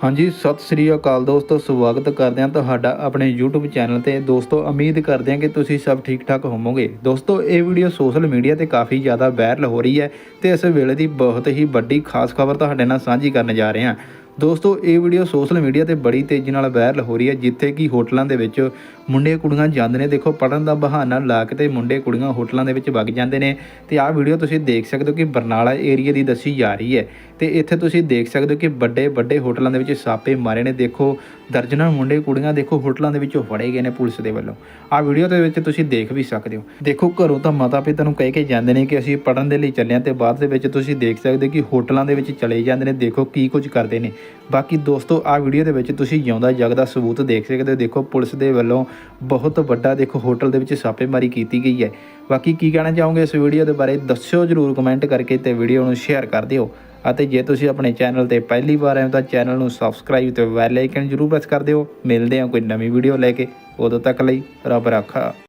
ਹਾਂਜੀ, ਸਤਿ ਸ੍ਰੀ ਅਕਾਲ ਦੋਸਤੋ, ਸਵਾਗਤ ਕਰਦੇ ਹਾਂ ਤੁਹਾਡਾ ਆਪਣੇ YouTube ਚੈਨਲ ਤੇ। ਦੋਸਤੋ, ਉਮੀਦ ਕਰਦੇ ਹਾਂ ਕਿ ਤੁਸੀਂ ਸਭ ਠੀਕ ਠਾਕ ਹੋਵੋਗੇ। ਦੋਸਤੋ, ਇਹ ਵੀਡੀਓ ਸੋਸ਼ਲ ਮੀਡੀਆ ਤੇ ਕਾਫੀ ਜ਼ਿਆਦਾ ਵਾਇਰਲ ਹੋ ਰਹੀ ਹੈ ਤੇ ਇਸ ਵੇਲੇ ਦੀ ਬਹੁਤ ਹੀ ਵੱਡੀ ਖਾਸ ਖਬਰ ਤੁਹਾਡੇ ਨਾਲ ਸਾਂਝੀ ਕਰਨ ਜਾ ਰਹੇ। ਹਾਂ ਦੋਸਤੋ, ਇਹ ਵੀਡੀਓ ਸੋਸ਼ਲ ਮੀਡੀਆ ਤੇ ਬੜੀ ਤੇਜ਼ੀ ਨਾਲ ਵਾਇਰਲ ਹੋ ਰਹੀ ਹੈ, ਜਿੱਥੇ ਕਿ ਹੋਟਲਾਂ ਦੇ ਵਿੱਚ ਮੁੰਡੇ ਕੁੜੀਆਂ ਜਾਂਦੇ ਨੇ। ਦੇਖੋ ਪੜਨ ਦਾ ਬਹਾਨਾ ਲਾ ਕੇ ਤੇ ਮੁੰਡੇ ਕੁੜੀਆਂ ਹੋਟਲਾਂ ਦੇ ਵਿੱਚ ਵਗ ਜਾਂਦੇ ਨੇ। ਤੇ ਆਹ ਵੀਡੀਓ ਤੁਸੀਂ ਦੇਖ ਸਕਦੇ ਹੋ ਕਿ ਬਰਨਾਲਾ ਏਰੀਆ ਦੀ ਦੱਸੀ ਜਾ ਰਹੀ ਹੈ। ਤੇ ਇੱਥੇ ਤੁਸੀਂ ਦੇਖ ਸਕਦੇ ਹੋ ਕਿ ਵੱਡੇ ਵੱਡੇ ਹੋਟਲਾਂ ਦੇ ਵਿੱਚ ਸਾਪੇ ਮਾਰੇ ਨੇ। ਦੇਖੋ, ਦਰਜਨਾਂ ਮੁੰਡੇ ਕੁੜੀਆਂ ਦੇਖੋ ਹੋਟਲਾਂ ਦੇ ਵਿੱਚੋਂ ਫੜੇ ਗਏ ਨੇ ਪੁਲਿਸ ਦੇ ਵੱਲੋਂ। ਆਹ ਵੀਡੀਓ ਦੇ ਵਿੱਚ ਤੁਸੀਂ ਦੇਖ ਵੀ ਸਕਦੇ ਹੋ। ਦੇਖੋ, ਘਰੋਂ ਤਾਂ ਮਾਤਾ ਪਿਤਾ ਨੂੰ ਕਹਿ ਕੇ ਜਾਂਦੇ ਨੇ ਕਿ ਅਸੀਂ ਪੜਨ ਦੇ ਲਈ ਚੱਲੇ ਹਾਂ ਤੇ ਬਾਅਦ ਦੇ ਵਿੱਚ ਤੁਸੀਂ ਦੇਖ ਸਕਦੇ ਹੋ ਕਿ ਹੋਟਲਾਂ ਦੇ ਵਿੱਚ ਚਲੇ ਜਾਂਦੇ ਨੇ। ਦੇਖੋ, ਕੀ ਕੁਝ ਕਰਦੇ ਨੇ। ਬਾਕੀ ਦੋਸਤੋ, ਆਹ ਵੀਡੀਓ ਦੇ ਵਿੱਚ ਤੁਸੀਂ ਜਿਉਂਦਾ ਜਗਦਾ ਸਬੂਤ ਦੇਖ ਸਕਦੇ ਹੋ। ਦੇਖੋ, ਪੁਲਿਸ ਦੇ ਵੱਲੋਂ ਬਹੁਤ ਵੱਡਾ ਦੇਖੋ, ਹੋਟਲ ਦੇ ਵਿੱਚ ਛਾਪੇਮਾਰੀ ਕੀਤੀ ਗਈ ਹੈ। ਬਾਕੀ ਕੀ ਕਹਿਣਾ ਚਾਹੋਗੇ ਇਸ ਵੀਡੀਓ ਦੇ ਬਾਰੇ, ਦੱਸਿਓ ਜਰੂਰ ਕਮੈਂਟ ਕਰਕੇ ਤੇ ਵੀਡੀਓ ਨੂੰ ਸ਼ੇਅਰ ਕਰ ਦਿਓ। ਅਤੇ ਜੇ ਤੁਸੀਂ ਆਪਣੇ ਚੈਨਲ ਤੇ ਪਹਿਲੀ ਵਾਰ ਆਏ ਹੋ ਤਾਂ ਚੈਨਲ ਨੂੰ ਸਬਸਕ੍ਰਾਈਬ ਤੇ ਬੈਲ ਆਈਕਨ ਜਰੂਰ ਪ੍ਰੈਸ ਕਰ ਦਿਓ। ਮਿਲਦੇ ਹਾਂ ਕੋਈ ਨਵੀਂ ਵੀਡੀਓ ਲੈ ਕੇ। ਉਦੋਂ ਤੱਕ ਲਈ ਰੱਬ ਰਾਖਾ।